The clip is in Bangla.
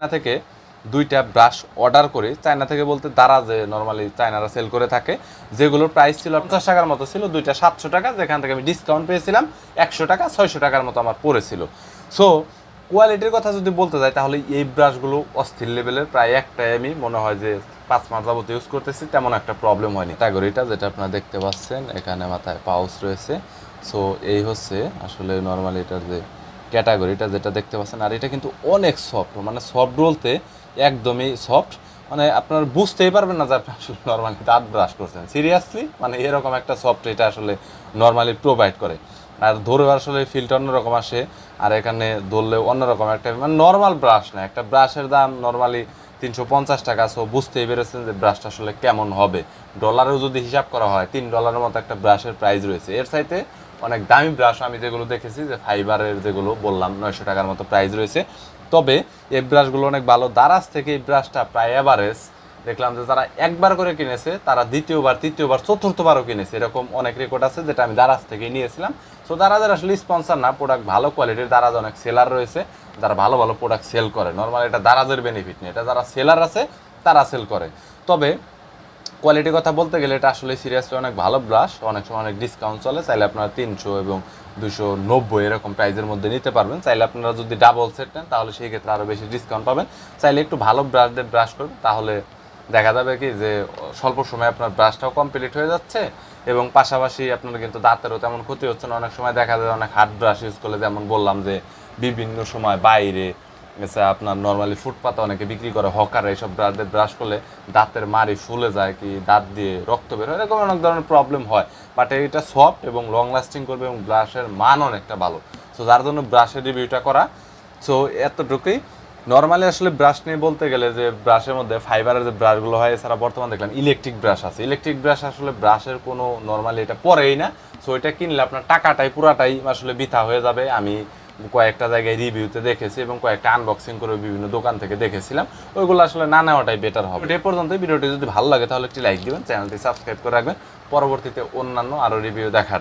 চায়না থেকে দুইটা ব্রাশ অর্ডার করি, চায়না থেকে বলতে দ্বারা যে নর্মালি চায়নারা সেল করে থাকে যেগুলোর প্রাইস ছিল পঞ্চাশ টাকার মতো ছিল, দুইটা সাতশো টাকা, যেখান থেকে আমি ডিসকাউন্ট পেয়েছিলাম, একশো টাকা, ছয়শো টাকার মতো আমার পড়েছিল। সো কোয়ালিটির কথা যদি বলতে যাই, তাহলে এই ব্রাশগুলো অস্থির লেভেলের প্রায় একটাই আমি মনে হয় যে পাঁচ মাস যাবত ইউজ করতেছি, তেমন একটা প্রবলেম হয়নি। ক্যাটাগরিটা যেটা আপনারা দেখতে পাচ্ছেন, এখানে মাথায় পাউস রয়েছে। সো এই হচ্ছে আসলে নর্মালি এটার যে ক্যাটাগরিটা যেটা দেখতে পাচ্ছেন, আর এটা কিন্তু অনেক সফট মানে সফট বলতে একদমই সফট মানে আপনার বুঝতেই পারবেন না যে আপনি আসলে নর্মালি দাঁত ব্রাশ করছেন। সিরিয়াসলি মানে এরকম একটা সফট এটা আসলে নর্মালি প্রোভাইড করে। আর ধরেও আসলে ফিলটা অন্যরকম আসে, আর এখানে ধরলেও অন্যরকম একটা মানে নর্মাল ব্রাশ না, একটা ব্রাশের দাম নর্মালি তিনশো পঞ্চাশ টাকা সো বুঝতেই পেরেছেন যে ব্রাশটা আসলে কেমন হবে। ডলারেও যদি হিসাব করা হয়, তিন ডলারের মতো একটা ব্রাশের প্রাইস রয়েছে। এর চাইতে অনেক দামি ব্রাশ, আমি যেগুলো দেখেছি যে ফাইবারের যেগুলো বললাম, নয়শো টাকার মতো প্রাইস রয়েছে। তবে এই ব্রাশগুলো অনেক ভালো। দারাজ থেকে এই ব্রাশটা প্রায় অ্যাভারেজ দেখলাম যে যারা একবার করে কিনেছে, তারা দ্বিতীয়বার, তৃতীয়বার, চতুর্থবারও কিনেছে। এরকম অনেক রেকর্ড আছে যেটা আমি দারাজ থেকে নিয়েছিলাম। সো দারাজের আসলে স্পন্সর না প্রোডাক্ট ভালো কোয়ালিটির দারাজ অনেক সেলার রয়েছে। যারা ভালো ভালো প্রোডাক্ট সেল করে নর্মাল এটা দারাজের বেনিফিট নেই। এটা যারা সেলার আছে, তারা সেল করে। তবে কোয়ালিটির কথা বলতে গেলে এটা আসলে সিরিয়াসলি অনেক ভালো ব্রাশ অনেক সময় অনেক ডিসকাউন্ট চলে, চাইলে আপনারা তিনশো এবং দুশো নব্বই এরকম প্রাইসের মধ্যে নিতে পারবেন। চাইলে আপনারা যদি ডাবল সেট নেন, তাহলে সেই ক্ষেত্রে আরও বেশি ডিসকাউন্ট পাবেন। চাইলে একটু ভালো ব্রাশ দিয়ে ব্রাশ করবেন তাহলে দেখা যাবে কি যে স্বল্প সময়ে আপনার ব্রাশটাও কমপ্লিট হয়ে যাচ্ছে এবং পাশাপাশি আপনার কিন্তু দাঁতেরও তেমন ক্ষতি হচ্ছে না। অনেক সময় দেখা যায় অনেক হার্ড ব্রাশ ইউজ করলে যেমন বললাম যে বিভিন্ন সময় বাইরে আপনার নর্মালি ফুটপাতে অনেকে বিক্রি করে, হকার, এইসব ব্রাশ ব্রাশ করলে দাঁতের মারি ফুলে যায় কি, দাঁত দিয়ে রক্ত বের হয়, এরকম অনেক ধরনের প্রবলেম হয়। বাট এটা সফট এবং লং লাস্টিং করবে এবং ব্রাশের মান অনেকটা ভালো। সো যার জন্য ব্রাশের রিভিউটা করা। সো এতটুকুই। নর্মালি আসলে ব্রাশ নিয়ে বলতে গেলে যে ব্রাশের মধ্যে ফাইবারের যে ব্রাশগুলো হয়, এছাড়া বর্তমানে দেখলাম ইলেকট্রিক ব্রাশ আছে। ইলেকট্রিক ব্রাশ আসলে ব্রাশের কোনো নর্মালি এটা পরেই না। সো এটা কিনলে আপনার টাকাটাই, পুরাটাই আসলে বৃথা হয়ে যাবে। আমি কয়েকটা জায়গায় রিভিউতে দেখেছি এবং কয়েকটা আনবক্সিং করে বিভিন্ন দোকান থেকে দেখেছিলাম। ওইগুলো আসলে না নেওয়াটাই বেটার হবে। এ পর্যন্ত ভিডিওটি যদি ভালো লাগে তাহলে একটি লাইক দিবেন চ্যানেলটি সাবস্ক্রাইব করে রাখবেন। পরবর্তীতে অন্যান্য আরও রিভিউ দেখার